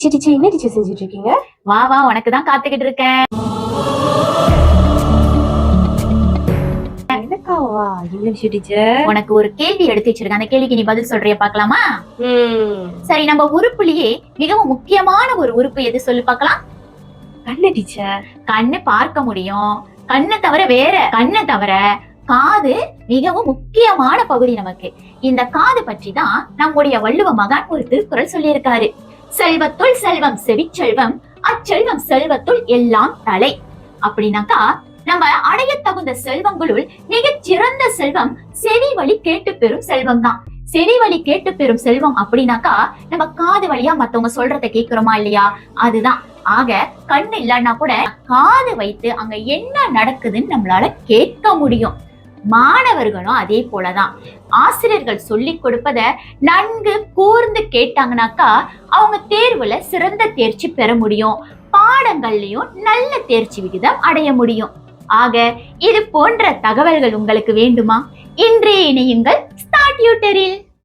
சரி டீச்சர் என்ன டீச்சர் செஞ்சுட்டு இருக்கீங்க வா வா உனக்கு தான் காத்துக்கிட்டு இருக்கேன். எனக்காவா? டீச்சர் உனக்கு ஒரு கேள்வி எடுத்து வச்சிருக்கேன். அந்த கேள்விக்கு நீ பதில் சொல்றிய பார்க்கலாமா? ம். சரி நம்ம உறுப்புலயே மிகவும் முக்கியமான ஒரு உறுப்பு எது சொல்லி பார்க்கலாம். கண்ணு டீச்சர் கண்ணு பார்க்க முடியும். கண்ணை தவிர வேற கண்ணை தவிர காது மிகவும் முக்கியமான பகுதி நமக்கு. இந்த காது பற்றி தான் நம்முடைய வள்ளுவ மகான் ஒரு திருக்குறள் சொல்லியிருக்காரு. செல்வத்துள் செல்வம் செவிச்செல்வம் அச்செல்வம் செல்வத்துள் எல்லாம் தலை. அப்படின்னாக்கா நம்ம அடைய தகுந்த செல்வங்களுள் மிகச் சிறந்த செல்வம் செவி வழி கேட்டு பெறும் செல்வம் தான் செவி வழி கேட்டு பெறும் செல்வம் அப்படின்னாக்கா நம்ம காது வழியா மத்தவங்க சொல்றத கேக்குறோமா இல்லையா? அதுதான். ஆக கண்ணு இல்லைன்னா கூட காது வைத்து அங்க என்ன நடக்குதுன்னு நம்மளால கேட்க முடியும். மாணவர்களும் அதே போலதான். ஆசிரியர்கள் சொல்லி கொடுப்பத நன்கு கூர்ந்து கேட்டாங்கனாக்கா அவங்க தேர்வுல சிறந்த தேர்ச்சி பெற முடியும். பாடங்கள்லயும் நல்ல தேர்ச்சி விகிதம் அடைய முடியும். ஆக இது போன்ற தகவல்கள் உங்களுக்கு வேண்டுமா? இன்றைய இணையுங்கள் ஸ்டார்ட் யூட்டரில்.